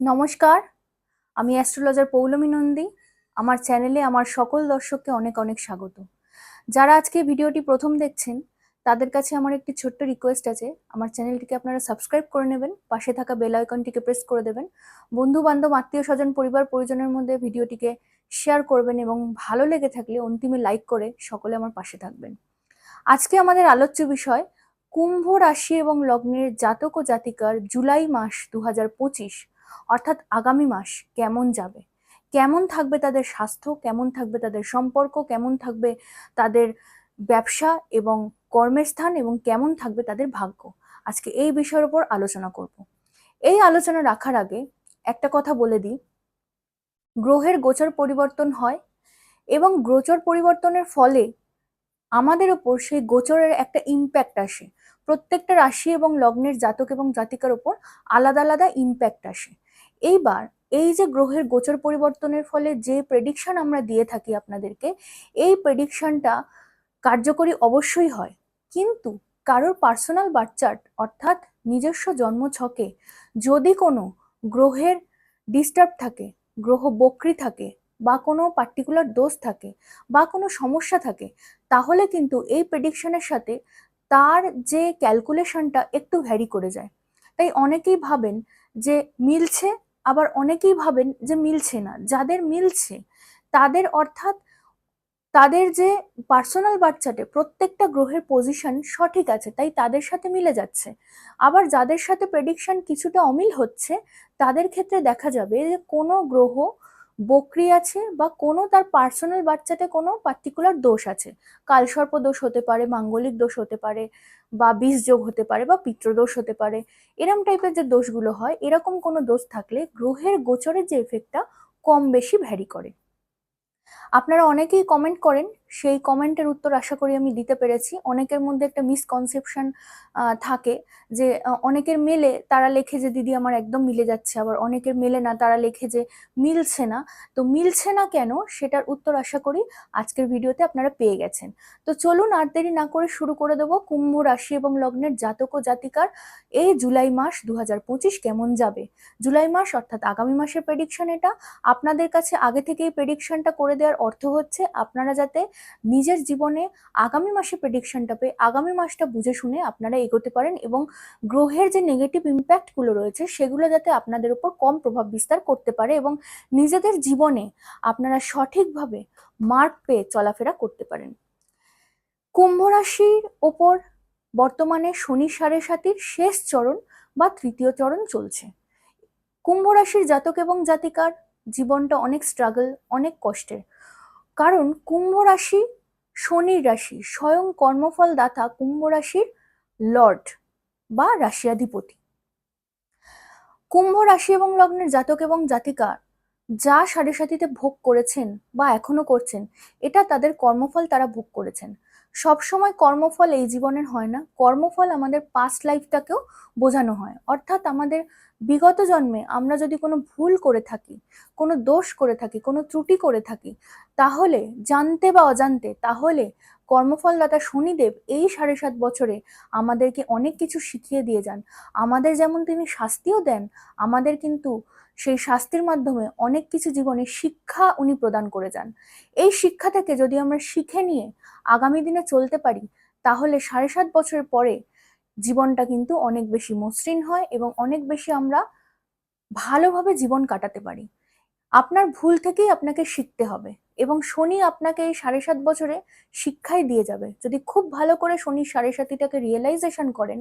নমস্কার, আমি অ্যাস্ট্রোলজার পৌলমী নন্দী। আমার চ্যানেলে আমার সকল দর্শককে অনেক অনেক স্বাগত। যারা আজকে ভিডিওটি প্রথম দেখছেন, তাদের কাছে আমার একটি ছোট্ট রিকোয়েস্ট আছে। আমার চ্যানেলটিকে আপনারা সাবস্ক্রাইব করে নেবেন, পাশে থাকা বেল আইকনটিকে প্রেস করে দেবেন। বন্ধু বান্ধব আত্মীয় স্বজন, পরিবার, পরিজনের মধ্যে ভিডিওটিকে শেয়ার করবেন এবং ভালো লেগে থাকলে অন্তিমে লাইক করে সকলে আমার পাশে থাকবেন। আজকে আমাদের আলোচ্য বিষয়, কুম্ভ রাশি এবং লগ্নের জাতক ও জাতিকার জুলাই মাস দু হাজার পঁচিশ অর্থাৎ আগামী মাস কেমন যাবে? কেমন থাকবে তাদের স্বাস্থ্য? কেমন থাকবে তাদের সম্পর্ক? কেমন থাকবে তাদের ব্যবসা এবং কর্মের স্থান? এবং কেমন থাকবে তাদের ভাগ্য? আজকে এই বিষয়ের উপর আলোচনা করব। এই আলোচনা রাখার আগে একটা কথা বলে দিই। গ্রহের গোচর পরিবর্তন হয় এবং গোচর পরিবর্তনের ফলে আমাদের ওপর সেই গোচরের একটা ইম্প্যাক্ট আসে। প্রত্যেকটা রাশি এবং লগ্নের জাতক এবং জাতিকার ওপর আলাদা আলাদা ইম্প্যাক্ট আসে। এইবার এই যে গ্রহের গোচর পরিবর্তনের ফলে যে প্রেডিকশন আমরা দিয়ে থাকি আপনাদেরকে, এই প্রেডিকশনটা কার্যকরী অবশ্যই হয়। কিন্তু কারোর পার্সোনাল বার্চার্ট অর্থাৎ নিজস্ব জন্ম ছকে যদি কোনো গ্রহের ডিস্টার্ব থাকে, গ্রহ বক্রি থাকে বা কোনো পার্টিকুলার দোষ থাকে বা কোনো সমস্যা থাকে, তাহলে কিন্তু এই প্রেডিকশনের সাথে তার যে ক্যালকুলেশনটা একটু ভ্যারি করে যায়। তাই অনেকেই ভাবেন যে মিলছে আবার অনেকেই ভাবেন যে মিলছে না। যাদের মিলছে, তাদের অর্থাৎ তাদের যে পার্সোনাল বাচ্চাটে প্রত্যেকটা গ্রহের পজিশন সঠিক আছে, তাই তাদের সাথে মিলে যাচ্ছে। আবার যাদের সাথে প্রেডিকশন কিছুটা অমিল হচ্ছে, তাদের ক্ষেত্রে দেখা যাবে যে কোনো গ্রহ বকরি আছে বা কোনো তার পার্সোনাল বাচ্চাতে কোনো পার্টিকুলার দোষ আছে। কালসর্প দোষ হতে পারে, মাঙ্গলিক দোষ হতে পারে বা বিষ যোগ হতে পারে বা পিত্রদোষ হতে পারে। এরম টাইপের যে দোষগুলো হয়, এরকম কোনো দোষ থাকলে গ্রহের গোচরের যে এফেক্টটা কম বেশি ভ্যারি করে। আপনারা অনেকেই কমেন্ট করেন, সেই কমেন্টের উত্তর আশা করি আমি দিতে পেরেছি। অনেকের মধ্যে একটা মিসকনসেপশন থাকে যে অনেকের মেলে তারা লেখে যে, দিদি, আমার একদম মিলে যাচ্ছে। আবার অনেকের মেলে না, তারা লেখে যে, মিলছে না। তো মিলছে না কেন? সেটার উত্তর আশা করি আজকের ভিডিওতে আপনারা পেয়ে গেছেন। তো চলুন আর দেরি না করে শুরু করে দেবো কুম্ভ রাশি এবং লগ্নের জাতক ও জাতিকার। এই জুলাই মাস দু হাজার পঁচিশ কেমন যাবে? জুলাই মাস অর্থাৎ আগামী মাসের প্রেডিকশন এটা। আপনাদের কাছে আগে থেকেই প্রেডিকশনটা করে দেওয়ার অর্থ হচ্ছে আপনারা যাতে নিজের জীবনে আগামী মাসে প্রেডিকশনটা পেয়ে আগামী মাসটা বুঝে শুনে আপনারা এগোতে পারেন এবং গ্রহের যে নেগেটিভ ইম্প্যাক্টগুলো রয়েছে সেগুলো যাতে আপনাদের উপর কম প্রভাব বিস্তার করতে পারে এবং নিজেদের জীবনে আপনারা সঠিকভাবে মার্ক পেয়ে চলাফেরা করতে পারেন। কুম্ভ রাশির ওপর বর্তমানে শনি সাড়ে সাতির শেষ চরণ বা তৃতীয় চরণ চলছে। কুম্ভ রাশির জাতক এবং জাতিকার জীবনটা অনেক স্ট্রাগল অনেক কষ্টের। কারণ কুম্ভ রাশি শনির রাশি, স্বয়ং কর্মফল দাতা কুম্ভ রাশির লর্ড বা রাশিয়াধিপতি। কুম্ভ রাশি এবং লগ্নের জাতক এবং জাতিকা যা সাড়ে সাতিতে ভোগ করেছেন বা এখনও করছেন, এটা তাদের কর্মফল তারা ভোগ করেছেন। সবসময় কর্মফল এই জীবনের হয় না। কর্মফল আমাদের পাস্ট লাইফটাকেও বোঝানো হয়। অর্থাৎ আমাদের বিগত জন্মে আমরা যদি কোনো ভুল করে থাকি, কোনো দোষ করে থাকি, কোনো ত্রুটি করে থাকি, তাহলে জানতে বা অজান্তে, তাহলে কর্মফলদাতা শনিদেব এই সাড়ে সাত বছরে আমাদেরকে অনেক কিছু শিখিয়ে দিয়ে যান। আমাদের যেমন তিনি শাস্তিও দেন, আমাদের কিন্তু সেই শাস্তির মাধ্যমে অনেক কিছু জীবনে শিক্ষা উনি প্রদান করে যান। এই শিক্ষা থেকে যদি আমরা শিখে নিয়ে আগামী দিনে চলতে পারি, তাহলে সাড়ে সাত বছর পরে জীবনটা কিন্তু অনেক বেশি মসৃণ হয় এবং অনেক বেশি আমরা ভালোভাবে জীবন কাটাতে পারি। আপনার ভুল থেকেই আপনাকে শিখতে হবে এবং শনি আপনাকে এই সাড়ে সাত বছরে শিক্ষাই দিয়ে যাবে। যদি খুব ভালো করে শনির সাড়ে সাতিটাকে রিয়েলাইজেশন করেন,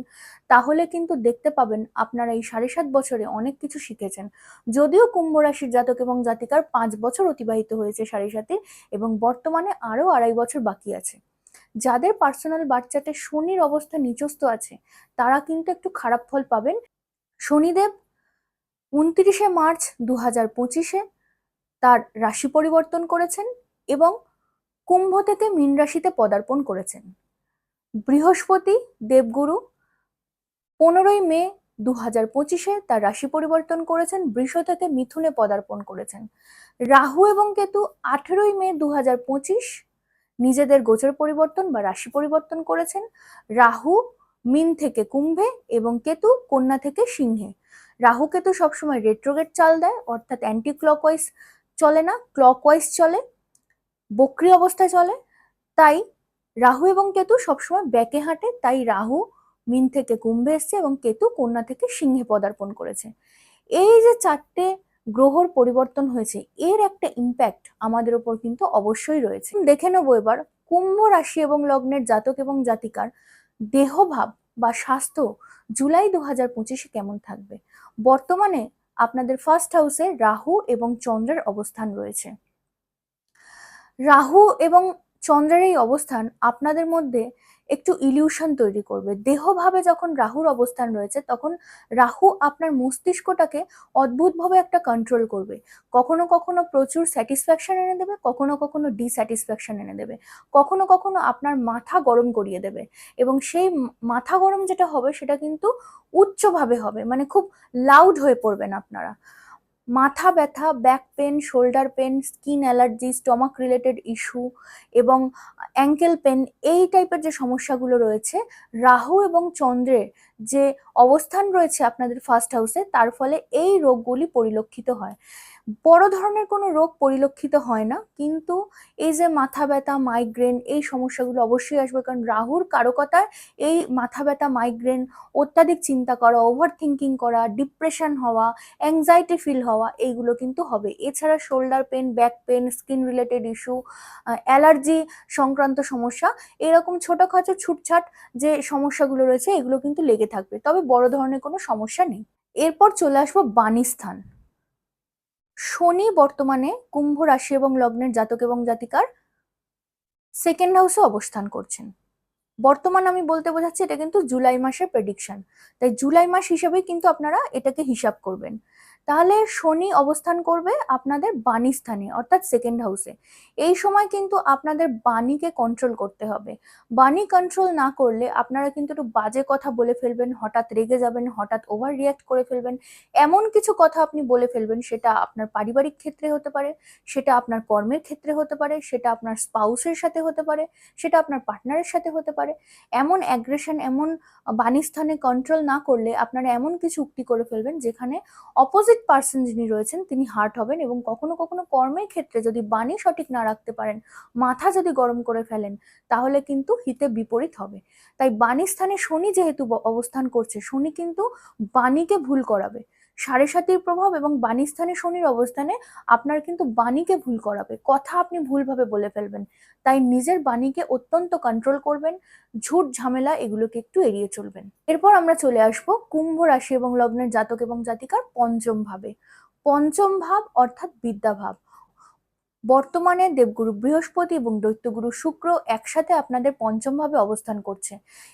তাহলে কিন্তু দেখতে পাবেন আপনারা এই সাড়ে সাত বছরে অনেক কিছু শিখেছেন। যদিও কুম্ভ রাশির জাতক এবং জাতিকার পাঁচ বছর অতিবাহিত হয়েছে সাড়ে সাতির এবং বর্তমানে আরও আড়াই বছর বাকি আছে। যাদের পার্সোনাল বাচ্চাতে শনির অবস্থা নিচস্ত আছে, তারা কিন্তু একটু খারাপ ফল পাবেন। শনিদেব উনত্রিশে মার্চ দু হাজার পঁচিশে তার রাশি পরিবর্তন করেছেন এবং কুম্ভ থেকে মীন রাশিতে পদার্পণ করেছেন। বৃহস্পতি দেবগুরু পনেরোই মে দু হাজার পঁচিশে তার রাশি পরিবর্তন করেছেন বৃষ থেকে মিথুনে পদার্পণ করেছেন। রাহু এবং কেতু আঠেরোই মে দু হাজার পঁচিশ নিজেদের গোচর পরিবর্তন বা রাশি পরিবর্তন করেছেন। রাহু মিন থেকে কুম্ভে এবং কেতু কন্যা থেকে সিংহে। রাহু কেতু সবসময় রেট্রোগেট চাল দেয়, অর্থাৎ অ্যান্টি ক্লকওয়াইজ চলে না ক্লকওয়াইজ চলে, বক্রি অবস্থায় চলে। তাই রাহু এবং কেতু সবসময় ব্যাকে হাঁটে, তাই রাহু মিন থেকে কুম্ভে এসছে এবং কেতু কন্যা থেকে সিংহে পদার্পণ করেছে। এই যে চারটে গ্রহর পরিবর্তন হয়েছে, এর একটা ইম্প্যাক্ট আমাদের ওপর কিন্তু অবশ্যই রয়েছে। দেখে নেব এবার, কুম্ভ রাশি এবং লগ্নের জাতক এবং জাতিকার দেহভাব বা স্বাস্থ্য জুলাই দু হাজার পঁচিশে কেমন থাকবে? বর্তমানে আপনাদের ফার্স্ট হাউসে রাহু এবং চন্দ্রের অবস্থান রয়েছে। রাহু এবং চন্দ্রের এই অবস্থান আপনাদের মধ্যে একটু ইলিউশন তৈরি করবে। দেহভাবে যখন রাহুর অবস্থান রয়েছে, তখন রাহু আপনার মস্তিষ্কটাকে অদ্ভুতভাবে একটা কন্ট্রোল করবে। কখনো কখনো প্রচুর স্যাটিসফ্যাকশন এনে দেবে, কখনো কখনো ডিস্যাটিসফ্যাকশন এনে দেবে। কখনো কখনো আপনার মাথা গরম করিয়ে দেবে এবং সেই মাথা গরম যেটা হবে, সেটা কিন্তু উচ্চভাবে হবে মানে খুব লাউড হয়ে পড়বেন আপনারা। মাথা ব্যথা back pain shoulder pain skin allergy stomach related issue এবং অ্যাঙ্কেল পেন এই টাইপের যে সমস্যাগুলো রয়েছে, রাহু এবং চন্দ্রের যে অবস্থান রয়েছে আপনাদের ফার্স্ট হাউসে তার ফলে এই রোগগুলি পরিলক্ষিত হয়। বড় ধরনের কোনো রোগ পরিলক্ষিত হয় না, কিন্তু এই যে মাথা ব্যথা মাইগ্রেন এই সমস্যাগুলো অবশ্যই আসবে, কারণ রাহুর কারকতায় এই মাথা ব্যথা মাইগ্রেন অত্যাধিক চিন্তা করা ওভার থিঙ্কিং করা ডিপ্রেশন হওয়া অ্যাংজাইটি ফিল হওয়া, এইগুলো কিন্তু হবে। এছাড়া shoulder pain back pain skin related issue allergy সংক্রান্ত সমস্যা, এরকম ছোটোখাটো ছুটছাট যে সমস্যাগুলো রয়েছে, এগুলো কিন্তু লেগে থাকবে, তবে বড় ধরনের কোনো সমস্যা নেই। এরপর চলে আসব বাণীস্থান শনি বর্তমানে কুম্ভ রাশি এবং লগ্নের জাতক এবং জাতিকার সেকেন্ড হাউসে অবস্থান করছেন। বর্তমান আমি বলতে বোঝাচ্ছি এটা কিন্তু জুলাই মাসের প্রেডিকশন তাই জুলাই মাস হিসাবে কিন্তু আপনারা এটাকে হিসাব করবেন। তাহলে শনি অবস্থান করবে আপনাদের বাণী স্থানে, অর্থাৎ সেকেন্ড হাউসে এই সময় কিন্তু আপনাদের বাণীকে কন্ট্রোল করতে হবে। বাণী কন্ট্রোল না করলে আপনারা কিন্তু একটু বাজে কথা বলে ফেলবেন, হঠাৎ রেগে যাবেন, হঠাৎ ওভার রিয়াক্ট করে ফেলবেন। এমন কিছু কথা আপনি বলে ফেলবেন, সেটা আপনার পারিবারিক ক্ষেত্রে হতে পারে, সেটা আপনার কর্মের ক্ষেত্রে হতে পারে, সেটা আপনার স্পাউসের সাথে হতে পারে, সেটা আপনার পার্টনারের সাথে হতে পারে। এমন অ্যাগ্রেশন এমন বাণী স্থানে কন্ট্রোল না করলে আপনারা এমন কিছু উক্তি করে ফেলবেন, যেখানে অপোজিট পার্সন যিনি রয়েছেন, তিনি হার্ট হবেন এবং কখনো কখনো কর্মের ক্ষেত্রে যদি বাণী সঠিক না রাখতে পারেন, মাথা যদি গরম করে ফেলেন, তাহলে কিন্তু হিতে বিপরীত হবে। তাই বাণী স্থানে শনি যেহেতু অবস্থান করছে, শনি কিন্তু বাণীকে ভুল করাবে। সাড়ে সাতির প্রভাব এবং বাণী স্থানে শনির অবস্থানে আপনার কিন্তু বাণীকে ভুল করাবে। কথা আপনি ভুলভাবে বলে ফেলবেন। তাই নিজের বাণীকে অত্যন্ত কন্ট্রোল করবেন, ঝুট ঝামেলা এগুলোকে একটু এড়িয়ে চলবেন। এরপর আমরা চলে আসব কুম্ভ রাশি এবং লগ্নের জাতক এবং জাতিকার পঞ্চম ভাবে। পঞ্চম ভাব অর্থাৎ বিদ্যাভাব বর্তমানে দেবগুরু বৃহস্পতি এবং দৈত্যগুরু শুক্র একসাথে আপনাদের পঞ্চম ভাবে অবস্থান করছে।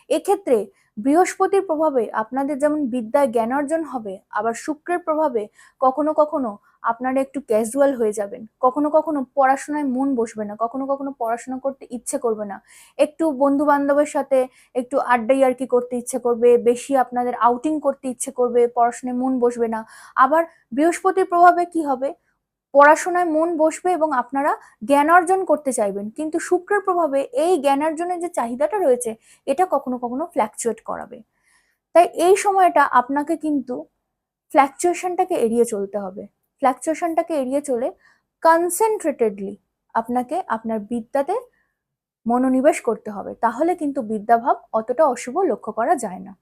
এক্ষেত্রে বৃহস্পতির প্রভাবে আপনাদের যেমন বিদ্যায় জ্ঞান অর্জন হবে, আবার শুক্রের প্রভাবে কখনো কখনো আপনারা একটু ক্যাজুয়াল হয়ে যাবেন। কখনো কখনো পড়াশোনায় মন বসবে না, কখনো কখনো পড়াশোনা করতে ইচ্ছে করবে না। একটু বন্ধু বান্ধবের সাথে একটু আড্ডা ইয়ার্কি করতে ইচ্ছে করবে, বেশি আপনাদের আউটিং করতে ইচ্ছে করবে, পড়াশোনায় মন বসবে না। আবার বৃহস্পতির প্রভাবে কি হবে? পড়াশোনায় মন বসবে এবং আপনারা জ্ঞান অর্জন করতে চাইবেন। কিন্তু শুক্রের প্রভাবে এই জ্ঞান অর্জনের যে চাহিদাটা রয়েছে, এটা কখনো কখনো ফ্ল্যাকচুয়েট করাবে। তাই এই সময়টা আপনাকে কিন্তু ফ্ল্যাকচুয়েশনটাকে এড়িয়ে চলতে হবে। ফ্ল্যাকচুয়েশনটাকে এড়িয়ে চলে কনসেন্ট্রেটেডলি আপনাকে আপনার বিদ্যাতে মনোনিবেশ করতে হবে। তাহলে কিন্তু বিদ্যাভাব অতটা অশুভ লক্ষ্য করা যায় না।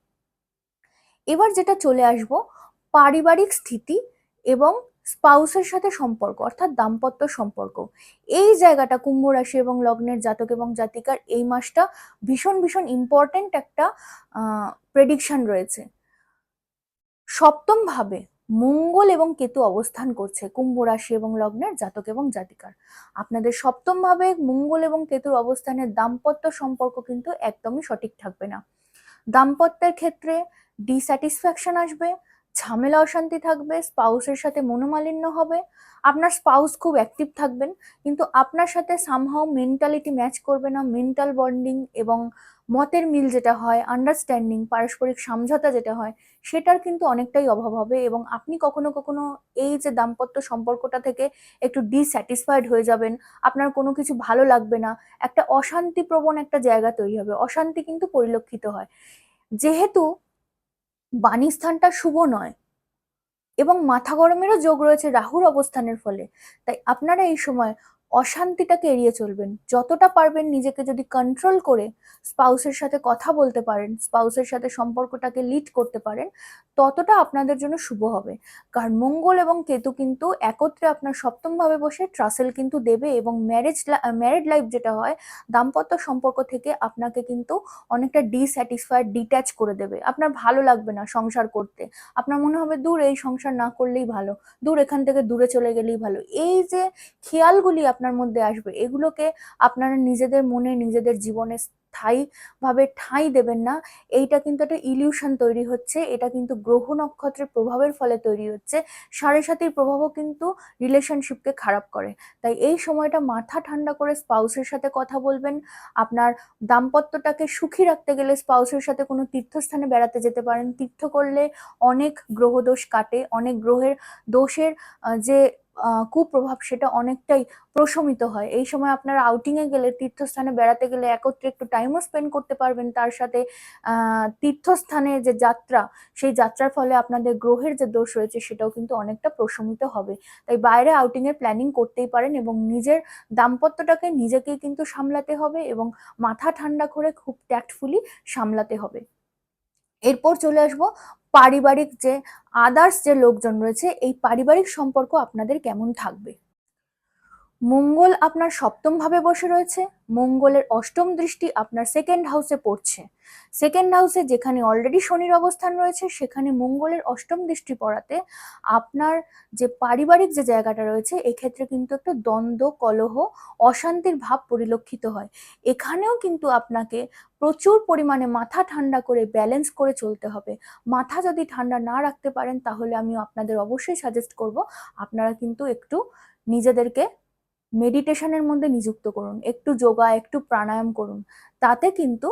এবার যেটা চলে আসব, পারিবারিক স্থিতি এবং স্পাউসের সাথে সম্পর্ক, অর্থাৎ দাম্পত্য সম্পর্ক। এই জায়গাটা কুম্ভ রাশি এবং লগ্নের জাতক এবং জাতিকার এই মাসটা ভীষণ ভীষণ ইম্পর্ট্যান্ট একটা প্রেডিকশন রয়েছে। সপ্তম ভাবে মঙ্গল এবং কেতু অবস্থান করছে কুম্ভ রাশি এবং লগ্নের জাতক এবং জাতিকার। আপনাদের সপ্তম ভাবে মঙ্গল এবং কেতুর অবস্থানের দাম্পত্য সম্পর্ক কিন্তু একদমই সঠিক থাকবে না। দাম্পত্যের ক্ষেত্রে ডিস্যাটিসফ্যাকশন আসবে ঝামেলা অশান্তি থাকবে স্পাউসের সাথে মনোমালিন্য হবে, আপনার স্পাউস খুব অ্যাক্টিভ থাকবেন, কিন্তু আপনার সাথে সামহাও মেন্টালিটি ম্যাচ করবে না মেন্টাল বন্ডিং এবং মতের মিল যেটা হয় আন্ডারস্ট্যান্ডিং পারস্পরিক সমঝোতা যেটা হয়, সেটার কিন্তু অনেকটাই অভাব হবে এবং আপনি কখনো কখনো এই যে দাম্পত্য সম্পর্কটা থেকে একটু ডিস্যাটিসফাইড হয়ে যাবেন, আপনার কোনো কিছু ভালো লাগবে না, একটা অশান্তিপ্রবণ একটা জায়গা তৈরি হবে, অশান্তি কিন্তু পরিলক্ষিত হয়। যেহেতু বাণীস্থানটা শুভ নয় এবং মাথা গরমেরও যোগ রয়েছে রাহুর অবস্থানের ফলে। তাই আপনারা এই সময় অশান্তিটাকে এড়িয়ে চলবেন। যতটা পারবেন নিজেকে যদি কন্ট্রোল করে স্পাউসের সাথে কথা বলতে পারেন স্পাউসের সাথে সম্পর্কটাকে লিড করতে পারেন, ততটা আপনাদের জন্য শুভ হবে। কারণ মঙ্গল এবং কেতু কিন্তু একত্রে আপনার সপ্তমভাবে বসে ট্রাসেল কিন্তু দেবে এবং ম্যারেজ ম্যারিড লাইফ যেটা হয়, দাম্পত্য সম্পর্ক থেকে আপনাকে কিন্তু অনেকটা ডিস্যাটিসফাইড ডিট্যাচ করে দেবে। আপনার ভালো লাগবে না সংসার করতে। আপনার মনে হবে, দূর, এই সংসার না করলেই ভালো। দূর, এখান থেকে দূরে চলে গেলেই ভালো। এই যে খেয়ালগুলি আপনার মধ্যে আসবে। এগুলোকে আপনারা নিজেদের মনে, নিজেদের জীবনে স্থায়ীভাবে ঠাঁই দেবেন না। এইটা কিন্তু একটা ইলিউশন তৈরি হচ্ছে। এটা কিন্তু গ্রহ নক্ষত্রের প্রভাবের ফলে তৈরি হচ্ছে। সাড়ে সাতির প্রভাবও কিন্তু রিলেশনশিপকে খারাপ করে। তাই এই সময়টা মাথা ঠান্ডা করে স্পাউসের সাথে কথা বলবেন। আপনার দাম্পত্যটাকে সুখী রাখতে গেলে স্পাউসের সাথে কোনো তীর্থস্থানে বেড়াতে যেতে পারেন। তীর্থ করলে অনেক গ্রহদোষ কাটে। অনেক গ্রহের দোষের যে কুপ্রভাব সেটা অনেকটাই প্রশমিত হয়। এই সময় আপনারা আউটিংয়ে গেলে, তীর্থস্থানে বেড়াতে গেলে একত্রে একটু টাইমও স্পেন্ড করতে পারবেন। তার সাথে তীর্থস্থানে যে যাত্রা, সেই যাত্রার ফলে আপনাদের গ্রহের যে দোষ রয়েছে, সেটাও কিন্তু অনেকটা প্রশমিত হবে। তাই বাইরে আউটিংয়ের প্ল্যানিং করতেই পারেন এবং নিজের দাম্পত্যটাকে নিজেকেই কিন্তু সামলাতে হবে এবং মাথা ঠান্ডা করে খুব ট্যাক্টফুলি সামলাতে হবে। এরপর চলে আসব পারিবারিক যে আদার্স যে লোকজন রয়েছে, এই পারিবারিক সম্পর্ক আপনাদের কেমন থাকবে? মঙ্গল আপনার সপ্তম ভাবে বসে রয়েছে, মঙ্গলের অষ্টম দৃষ্টি আপনার সেকেন্ড হাউসে পড়ছে। সেকেন্ড হাউসে যেখানে অলরেডি শনির অবস্থান রয়েছে, সেখানে মঙ্গলের অষ্টম দৃষ্টি পড়াতে আপনার যে পারিবারিক যে জায়গাটা রয়েছে, এক্ষেত্রে কিন্তু একটা দ্বন্দ্ব, কলহ, অশান্তির ভাব পরিলক্ষিত হয়। এখানেও কিন্তু আপনাকে প্রচুর পরিমাণে মাথা ঠান্ডা করে ব্যালেন্স করে চলতে হবে। মাথা যদি ঠান্ডা না রাখতে পারেন, তাহলে আমি আপনাদের অবশ্যই সাজেস্ট করব, আপনারা কিন্তু একটু নিজেদেরকে মেডিটেশনের মধ্যে নিযুক্ত করুন। একটু যোগা, একটু প্রাণায়াম করুন। তাতে কিন্তু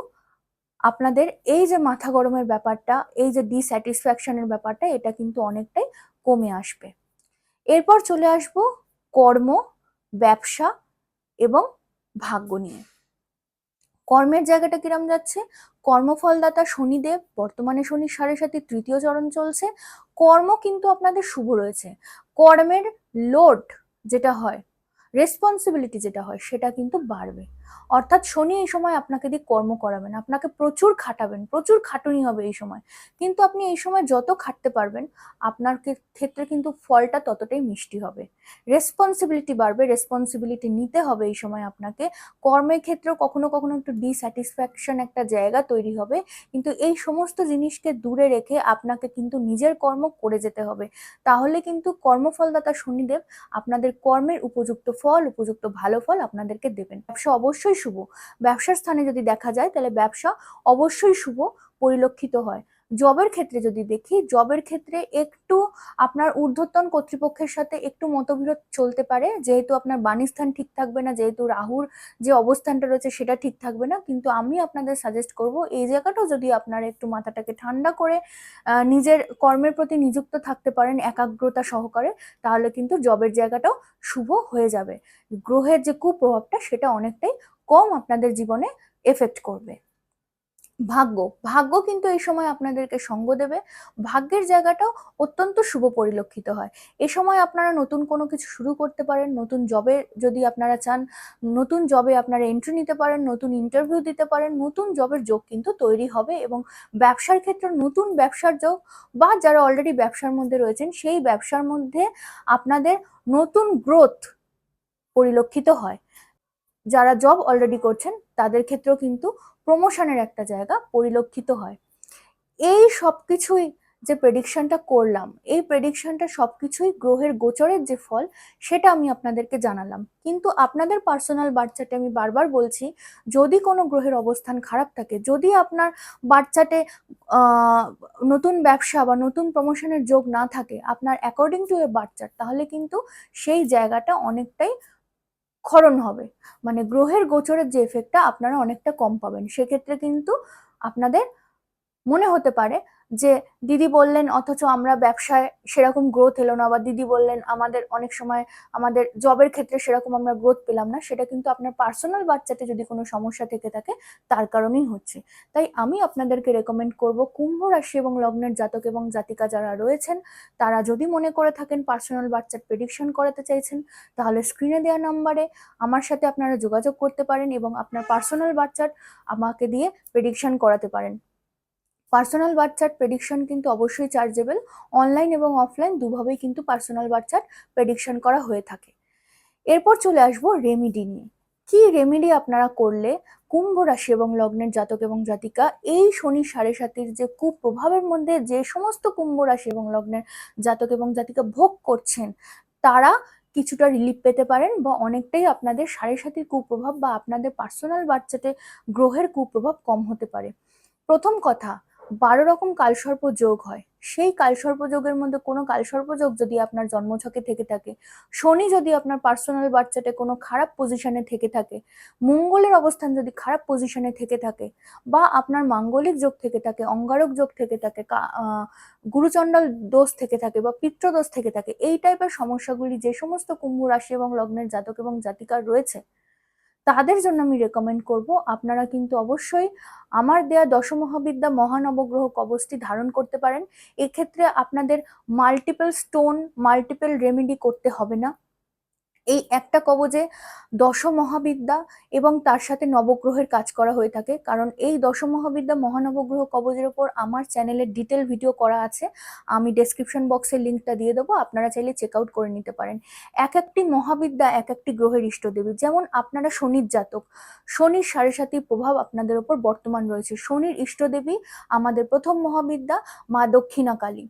আপনাদের এই যে মাথা গরমের ব্যাপারটা, এই যে ডিস্যাটিসফ্যাকশনের ব্যাপারটা, এটা কিন্তু অনেকটাই কমে আসবে। এরপর চলে আসব কর্ম, ব্যবসা এবং ভাগ্য নিয়ে। কর্মের জায়গাটা কিরম যাচ্ছে? কর্মফলদাতা শনিদেব, বর্তমানে শনি সাড়ে সাথে তৃতীয় চরণ চলছে। কর্ম কিন্তু আপনাদের শুভ রয়েছে। কর্মের লোড যেটা হয় রেসপন্সিবিলিটি যেটা হয় সেটা কিন্তু বাড়বে। অর্থাৎ শনি এই সময় আপনাকে দিয়ে কর্ম করাবেন, আপনাকে প্রচুর খাটাবেন, প্রচুর খাটুনি হবে এই সময়। কিন্তু আপনি এই সময় যত খাটতে পারবেন, আপনার ক্ষেত্রে কিন্তু ফলটা ততটাই মিষ্টি হবে। রেসপন্সিবিলিটি বাড়বে রেসপন্সিবিলিটি নিতে হবে এই সময় আপনাকে। কর্মের ক্ষেত্রেও কখনো কখনো একটু ডিস্যাটিসফ্যাকশন একটা জায়গা তৈরি হবে। কিন্তু এই সমস্ত জিনিসকে দূরে রেখে আপনাকে কিন্তু নিজের কর্ম করে যেতে হবে। তাহলে কিন্তু কর্মফলদাতা শনিদেব আপনাদের কর্মের উপযুক্ত ফল, উপযুক্ত ভালো ফল আপনাদেরকে দেবেন। ব্যবসা অবশ্যই শুভ। ব্যবসার স্থানে যদি দেখা যায় তাহলে ব্যবসা অবশ্যই শুভ পরিলক্ষিত হয়। জবের ক্ষেত্রে যদি দেখি জবের ক্ষেত্রে একটু আপনার ঊর্ধ্বতন কর্তৃপক্ষের সাথে একটু মতবিরোধ চলতে পারে। যেহেতু আপনার বাণীস্থান ঠিক থাকবে না, যেহেতু রাহুর যে অবস্থানটা রয়েছে সেটা ঠিক থাকবে না, কিন্তু আমি আপনাদের সাজেস্ট করব, এই জায়গাটাও যদি আপনারা একটু মাথাটাকে ঠান্ডা করে নিজের কর্মের প্রতি নিযুক্ত থাকতে পারেন একাগ্রতা সহকারে, তাহলে কিন্তু জবের জায়গাটাও শুভ হয়ে যাবে। গ্রহের যে কুপ্রভাবটা সেটা অনেকটাই কম আপনাদের জীবনে এফেক্ট করবে। ভাগ্য। ভাগ্য কিন্তু এই সময় আপনাদেরকে সঙ্গ দেবে। ভাগ্যের জায়গাটাও অত্যন্ত শুভ পরিলক্ষিত হয়। এ সময় আপনারা নতুন কোনো কিছু শুরু করতে পারেন, নতুন জবে যদি আপনারা চান, নতুন জবে আপনারা এন্ট্রি নিতে পারেন, নতুন ইন্টারভিউ দিতে পারেন, নতুন জবের যোগ কিন্তু তৈরি হবে এবং ব্যবসার ক্ষেত্রে নতুন ব্যবসার যোগ বা যারা অলরেডি ব্যবসার মধ্যে রয়েছেন, সেই ব্যবসার মধ্যে আপনাদের নতুন গ্রোথ পরিলক্ষিত হয়। যারা জব অলরেডি করছেন, তাদের ক্ষেত্রেও কিন্তু প্রমোশনের একটা জায়গা পরিলক্ষিত হয়। এই সব কিছুই যে প্রেডিকশনটা করলাম, এই প্রেডিকশনটা সব কিছুই গ্রহের গোচরের যে ফল, সেটা আমি আপনাদেরকে জানালাম। কিন্তু আপনাদের পার্সোনাল বাচ্চাটে আমি বারবার বলছি, যদি কোনো গ্রহের অবস্থান খারাপ থাকে, যদি আপনার বাচ্চাটে নতুন ব্যবসা বা নতুন প্রমোশনের যোগ না থাকে, আপনার অ্যাকর্ডিং টু এ বাচ্চার তাহলে কিন্তু সেই জায়গাটা অনেকটাই ক্ষরণ হবে। মানে গ্রহের গোচরের যে এফেক্টটা আপনারা অনেকটা কম পাবেন। সেক্ষেত্রে কিন্তু আপনাদের মনে হতে পারে যে দিদি বললেন, অথচ আমরা ব্যবসায় সেরকম গ্রোথ এলো না বা দিদি বললেন, আমাদের অনেক সময় আমাদের জবের ক্ষেত্রে সেরকম আমরা গ্রোথ পেলাম না। সেটা কিন্তু আপনার পার্সোনাল বাচ্চাতে যদি কোনো সমস্যা থেকে থাকে, তার কারণেই হচ্ছে। তাই আমি আপনাদেরকে রেকমেন্ড করব কুম্ভ রাশি এবং লগ্নের জাতক এবং জাতিকা যারা রয়েছেন, তারা যদি মনে করে থাকেন পার্সোনাল বাচ্চার প্রেডিকশন করাতে চাইছেন, তাহলে স্ক্রিনে দেওয়া নাম্বারে আমার সাথে আপনারা যোগাযোগ করতে পারেন এবং আপনার পার্সোনাল বাচ্চার আমাকে দিয়ে প্রেডিকশন করাতে পারেন। পার্সোনাল বাচ্চার প্রেডিকশন কিন্তু অবশ্যই চার্জেবল অনলাইন এবং অফলাইন দুভাবেই কিন্তু পার্সোনাল বাচ্চার প্রেডিকশন করা হয়ে থাকে। এরপর চলে আসব রেমিডি নিয়ে। কি রেমিডি আপনারা করলে কুম্ভ রাশি এবং লগ্নের জাতক এবং জাতিকা এই শনি সাড়ে সাতির যে কুপ্রভাবের মধ্যে যে সমস্ত কুম্ভ রাশি এবং লগ্নের জাতক এবং জাতিকা ভোগ করছেন, তারা কিছুটা রিলিফ পেতে পারেন বা অনেকটাই আপনাদের সাড়ে সাতির কুপ্রভাব বা আপনাদের পার্সোনাল বাচ্চাতে গ্রহের কুপ্রভাব কম হতে পারে। প্রথম কথা বারো রকম কালসর্প যোগ হয়। সেই কালসর্প যোগের মধ্যে কোনো কালসর্প যোগ যদি আপনার জন্মছকে থেকে থাকে, শনি যদি আপনার পার্সোনাল বাচ্চাতে কোনো খারাপ পজিশনে থেকে থাকে, মঙ্গলের অবস্থান যদি খারাপ পজিশনে থেকে থাকে, বা আপনার মাঙ্গলিক যোগ থেকে থাকে, অঙ্গারক যোগ থেকে থাকে গুরুচণ্ডাল দোষ থেকে থাকে বা পিত্রদোষ থেকে থাকে, এই টাইপের সমস্যাগুলি যে সমস্ত কুম্ভ রাশি এবং লগ্নের জাতক এবং জাতিকার রয়েছে তাদের জন্য আমি রেকমেন্ড করব। আপনারা কিন্তু অবশ্যই আমার দেয়া দশমহাবিদ্যা মহানবগ্রহ কবচটি ধারণ করতে পারেন। এক্ষেত্রে আপনাদের মাল্টিপল স্টোন মাল্টিপল রেমেডি করতে হবে না। এই একটা কবজে দশ মহাবিদ্যা এবং তার সাথে নবগ্রহের কাজ করা হয়ে থাকে। কারণ এই দশ মহাবিদ্যা মহানবগ্রহ কবজের ওপর আমার চ্যানেলের ডিটেল ভিডিও করা আছে। আমি ডেসক্রিপশন বক্সের লিঙ্কটা দিয়ে দেবো, আপনারা চাইলে চেক আউট করে নিতে পারেন। এক একটি মহাবিদ্যা এক একটি গ্রহের ইষ্টদেবী। যেমন আপনারা শনির জাতক। শনির সাড়ে সাতির প্রভাব আপনাদের ওপর বর্তমান রয়েছে। শনির ইষ্টদেবী আমাদের প্রথম মহাবিদ্যা মা দক্ষিণা কালী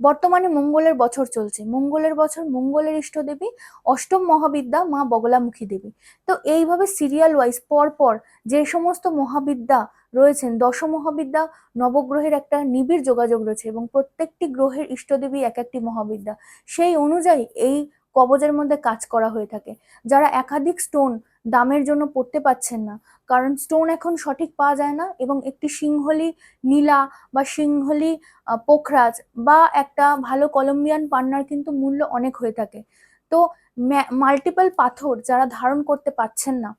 বর্তমানে মঙ্গলের বছর চলছে। মঙ্গলের বছর মঙ্গলের ইষ্টদেবী, অষ্টম মহাবিদ্যা মা বগলামুখী দেবী। তো এইভাবে সিরিয়াল ওয়াইজ পর পর যে সমস্ত মহাবিদ্যা রয়েছেন দশ মহাবিদ্যা নবগ্রহের একটা নিবিড় যোগাযোগ রয়েছে এবং প্রত্যেকটি গ্রহের ইষ্টদেবী এক একটি মহাবিদ্যা। সেই অনুযায়ী এই কবজের মধ্যে কাজ করা হয়ে থাকে। যারা একাধিক স্টোন দামের জন্য পড়তে পাচ্ছেন না। কারণ স্টোন এখন সঠিক পাওয়া যায় না এবং একটি সিংহলি নীলা বা সিংহলি পোখরাজ বা একটা ভালো কলম্বিয়ান পান্নার কিন্তু মূল্য অনেক হয়ে থাকে। তো মাল্টিপল পাথর যারা ধারণ করতে পারছেন না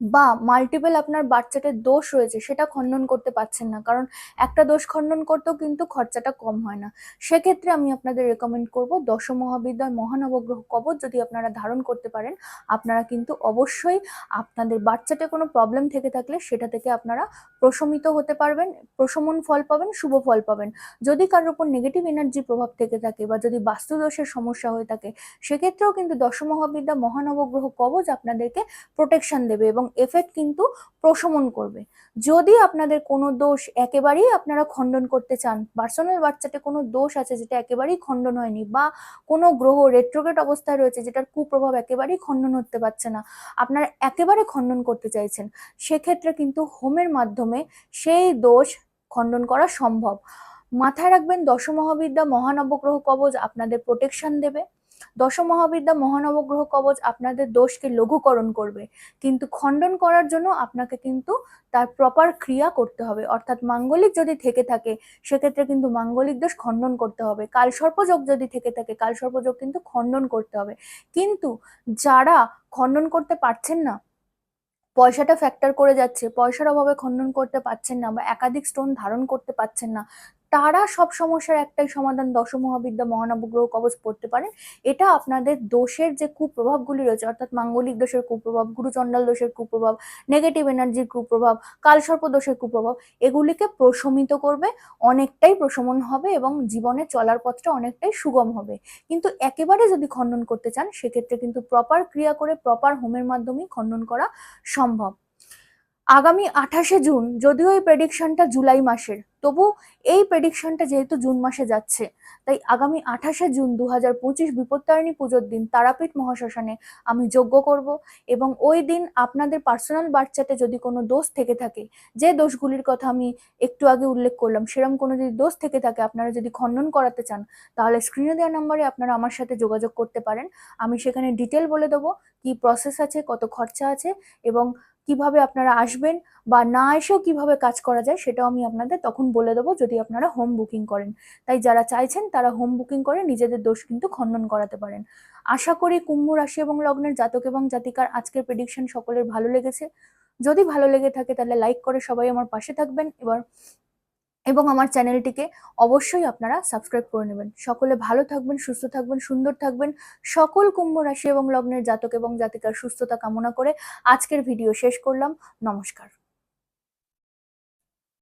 বা মাল্টিপল আপনার বাচ্চাটার দোষ রয়েছে, সেটা খণ্ডন করতে পারছেন না। কারণ একটা দোষ খণ্ডন করতেও কিন্তু খরচাটা কম হয় না। সেক্ষেত্রে আমি আপনাদের রেকমেন্ড করব দশ মহাবিদ্যার মহানবগ্রহ কবচ যদি আপনারা ধারণ করতে পারেন, আপনারা কিন্তু অবশ্যই আপনাদের বাচ্চাতে কোনো প্রবলেম থেকে থাকলে সেটা থেকে আপনারা প্রশমিত হতে পারবেন, প্রশমন ফল পাবেন, শুভ ফল পাবেন। যদি কারোর উপর নেগেটিভ এনার্জি প্রভাব থেকে থাকে বা যদি বাস্তুদোষের সমস্যা হয়ে থাকে, সেক্ষেত্রেও কিন্তু দশ মহাবিদ্যা মহানবগ্রহ কবচ আপনাদেরকে প্রোটেকশন দেবে এবং এফেক্ট কিন্তু প্রশমন করবে। যদি আপনাদের কোনো দোষ একেবারেই আপনারা খণ্ডন করতে চান পার্সোনাল বাচ্চাতে কোনো দোষ আছে যেটা একেবারেই খণ্ডন হয়নি বা কোনো গ্রহ রেট্রোগেট অবস্থায় রয়েছে যেটার কুপ্রভাব একেবারেই খণ্ডন হতে পারছে না, আপনারা একেবারে খণ্ডন করতে চাইছেন, সেক্ষেত্রে কিন্তু হোমের মাধ্যমে সেই দোষ খণ্ডন করা সম্ভব। মাথায় রাখবেন দশমহাবিদ্যা মহানবগ্রহ কবজ আপনাদের প্রোটেকশন দেবে। দশমহাবিদ্যা মহানবগ্রহ কবচ আপনাদের দোষকে লঘুকরণ করবে। কিন্তু খণ্ডন করার জন্য আপনাকে কিন্তু তার প্রপার ক্রিয়া করতে হবে। অর্থাৎ মাঙ্গলিক যদি থেকে থাকে, সেক্ষেত্রে কিন্তু মাঙ্গলিক দোষ খণ্ডন করতে হবে। কালসর্পযোগ যদি থেকে থাকে, কালসর্পযোগ কিন্তু খণ্ডন করতে হবে। কিন্তু যারা খণ্ডন করতে পারছেন না, পয়সাটা ফ্যাক্টর করে যাচ্ছে, পয়সার অভাবে খণ্ডন করতে পারছেন না বা একাধিক স্টোন ধারণ করতে পারছেন না তারা সব সমস্যার একটাই সমাধান দশ মহাবিদ্যা মহানবগ্রহ কবচ পড়তে পারেন এটা আপনাদের দোষের যে কুপ্রভাবগুলি রয়েছে, অর্থাৎ মাঙ্গলিক দোষের কুপ্রভাব, গুরুচণ্ডাল দোষের কুপ্রভাব নেগেটিভ এনার্জির কুপ্রভাব, কালসর্প দোষের কুপ্রভাব, এগুলিকে প্রশমিত করবে, অনেকটাই প্রশমন হবে এবং জীবনে চলার পথটা অনেকটাই সুগম হবে। কিন্তু একেবারে যদি খণ্ডন করতে চান, সেক্ষেত্রে কিন্তু প্রপার ক্রিয়া করে প্রপার হোমের মাধ্যমেই খণ্ডন করা সম্ভব। আগামী আঠাশে জুন, যদিও এই প্রেডিকশনটা জুলাই মাসের, তবু এই প্রেডিকশনটা যেহেতু জুন মাসে যাচ্ছে, তাই আগামী আঠাশে জুন দু হাজার পঁচিশ বিপত্তারিণী পুজোর দিন তারাপীঠ মহাশ্মশানে আমি যজ্ঞ করব এবং ওই দিন আপনাদের পার্সোনাল বাচ্চাতে যদি কোনো দোষ থেকে থাকে, যে দোষগুলির কথা আমি একটু আগে উল্লেখ করলাম সেরকম কোনো যদি দোষ থেকে থাকে, আপনারা যদি খণ্ডন করাতে চান, তাহলে স্ক্রিনে দেওয়া নাম্বারে আপনারা আমার সাথে যোগাযোগ করতে পারেন। আমি সেখানে ডিটেল বলে দেবো, কি প্রসেস আছে, কত খরচা আছে এবং কীভাবে আপনারা আসবেন বা না এসেও কীভাবে কাজ করা যায় সেটাও আমি আপনাদের তখন বলে দেবো যদি আপনারা হোম বুকিং করেন। তাই যারা চাইছেন তারা হোম বুকিং করে নিজেদের দোষ কিন্তু খণ্ডন করাতে পারেন। আশা করি কুম্ভ রাশি এবং লগ্নের জাতক এবং জাতিকার আজকের প্রেডিকশন সকলের ভালো লেগেছে। যদি ভালো লেগে থাকে তাহলে লাইক করে সবাই আমার পাশে থাকবেন। এবার এবং আমার চ্যানেলটিকে অবশ্যই আপনারা সাবস্ক্রাইব করে নেবেন। সকলে ভালো থাকবেন, সুস্থ থাকবেন, সুন্দর থাকবেন। সকল কুম্ভ রাশি এবং লগ্নের জাতক এবং জাতিকার সুস্থতা কামনা করে আজকের ভিডিও শেষ করলাম। নমস্কার।